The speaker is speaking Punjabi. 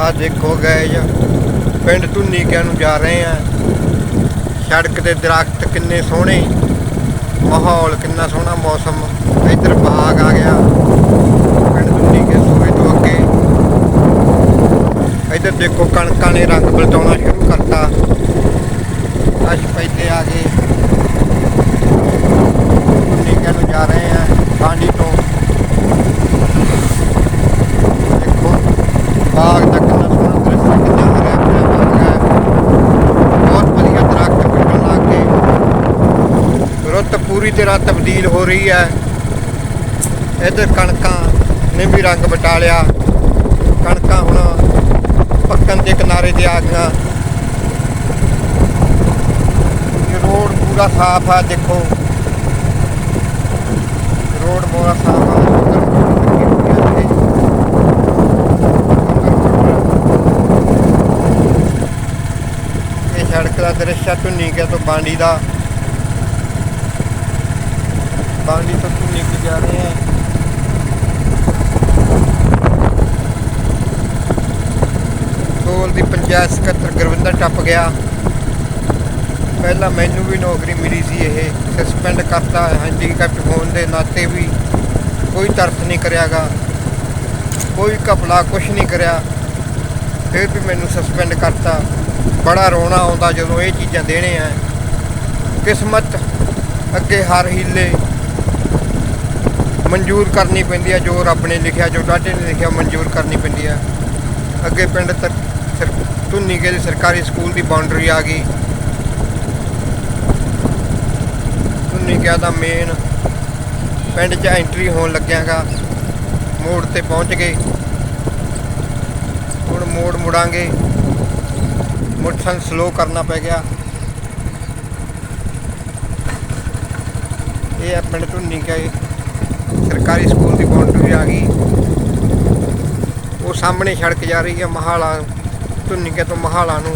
ਆ ਦੇਖੋ ਗਏ ਪਿੰਡ ਧੁੰਨੀਕਿਆਂ ਨੂੰ ਜਾ ਰਹੇ ਆ। ਸੜਕ ਤੇ ਦਰਖਤ ਕਿੰਨੇ ਸੋਹਣੇ, ਮਾਹੌਲ ਕਿੰਨਾ ਸੋਹਣਾ ਮੌਸਮ। ਇੱਧਰ ਬਾਗ ਆ ਗਿਆ, ਪਿੰਡ ਧੁੰਨੀਕੇ ਸੂਏ ਤੋਂ ਅੱਗੇ। ਇੱਧਰ ਦੇਖੋ ਕਣਕਾਂ ਨੇ ਰੰਗ ਬਲਟਾਉਣਾ ਸ਼ੁਰੂ ਕਰਤਾ। ਅਸ਼ ਪੈਦੇ ਆ ਗਏ ਧੁੰਨੀਕਿਆਂ ਨੂੰ ਜਾ ਰਹੇ ਆ ਬਾਂਡੀ ਤੋਂ। ਦੇਖੋ, ਬਾਗ ਦਾ ਕਿੰਨਾ ਸੋਹਣਾ ਦ੍ਰਿਸ਼ ਹੈ, ਕਿੰਨਾ ਹਰਿਆ ਭਰਿਆ ਬਾਗ ਹੈ ਬਹੁਤ ਵਧੀਆ ਦਰਖਤ ਲੱਗਣ ਲੱਗ ਗਏ ਰੁੱਤ ਪੂਰੀ ਤਰ੍ਹਾਂ ਤਬਦੀਲ ਹੋ ਰਹੀ ਹੈ। ਇੱਧਰ ਕਣਕਾਂ ਨੇ ਵੀ ਰੰਗ ਬਟਾ ਲਿਆ। ਕਣਕਾਂ ਹੁਣ ਪੱਕਣ ਦੇ ਕਿਨਾਰੇ ਤੇ ਆ ਗਈਆਂ। ਇਹ ਰੋਡ ਪੂਰਾ ਸਾਫ਼ ਆ, ਦੇਖੋ। ਰੋਡ ਪੂਰਾ ਸਾਫ਼ ਆ ਸੜਕ ਦਾ ਦ੍ਰਿਸ਼ ਆ ਧੁੰਨੀਕਿਆ ਤੋਂ ਬਾਂਡੀ ਦਾ। ਬਾਂਡੀ ਤੋਂ ਧੁੰਨੀਕੀ ਜਾ ਰਹੇ ਆ ਕੋਲ ਦੀ ਪੰਚਾਇਤ ਸਕੱਤਰ ਗੁਰਵਿੰਦਰ ਟੱਪ ਗਿਆ। ਪਹਿਲਾਂ ਮੈਨੂੰ ਵੀ ਨੌਕਰੀ ਮਿਲੀ ਸੀ ਇਹ। ਸਸਪੈਂਡ ਕਰਤਾ ਹੈਂਡੀਕੈਪਟ ਹੋਣ ਦੇ ਨਾਤੇ ਵੀ ਕੋਈ ਤਰਸ ਨਹੀਂ ਕਰਿਆਗਾ। ਕੋਈ ਕਪਲਾ ਕੁਛ ਨਹੀਂ ਕਰਿਆ। ਫਿਰ ਵੀ ਮੈਨੂੰ ਸਸਪੈਂਡ ਕਰਤਾ। ਬੜਾ ਰੋਣਾ ਆਉਂਦਾ ਜਦੋਂ ਇਹ ਚੀਜ਼ਾਂ ਦੇਣੇ ਆ ਕਿਸਮਤ ਅੱਗੇ ਹਰ ਹੀਲੇ। ਮਨਜ਼ੂਰ ਕਰਨੀ ਪੈਂਦੀ ਹੈ ਜੋ ਰੱਬ ਨੇ ਲਿਖਿਆ, ਜੋ ਡਾਟੇ ਨੇ ਲਿਖਿਆ ਮਨਜ਼ੂਰ ਕਰਨੀ ਪੈਂਦੀ ਹੈ ਅੱਗੇ ਪਿੰਡ ਤੱਕ ਸਰ- ਧੁੰਨੀਕੇ ਦੇ ਸਰਕਾਰੀ ਸਕੂਲ ਦੀ ਬਾਉਂਡਰੀ ਆ ਗਈ। ਧੁੰਨੀਕਿਆ ਦਾ ਮੇਨ ਪਿੰਡ 'ਚ ਐਂਟਰੀ ਹੋਣ ਲੱਗਿਆਗਾ ਮੋੜ ਤੇ ਪਹੁੰਚ ਗਏ। ਹੁਣ ਮੋੜ ਮੁੜਾਂਗੇ। ਮੋਟਰਸਾਈਕਲ ਸਲੋ ਕਰਨਾ ਪੈ ਗਿਆ। ਇਹ ਹੈ ਪਿੰਡ ਧੁੰਨੀਕਿਆ ਸਰਕਾਰੀ ਸਕੂਲ ਦੀ ਬਾਉਂਡਰੀ ਆ ਗਈ। ਉਹ ਸਾਹਮਣੇ ਸੜਕ ਜਾ ਰਹੀ ਹੈ ਮਹਾਲਾ ਧੁੰਨੀਕੇ ਤੋਂ ਮਹਾਲਾ ਨੂੰ।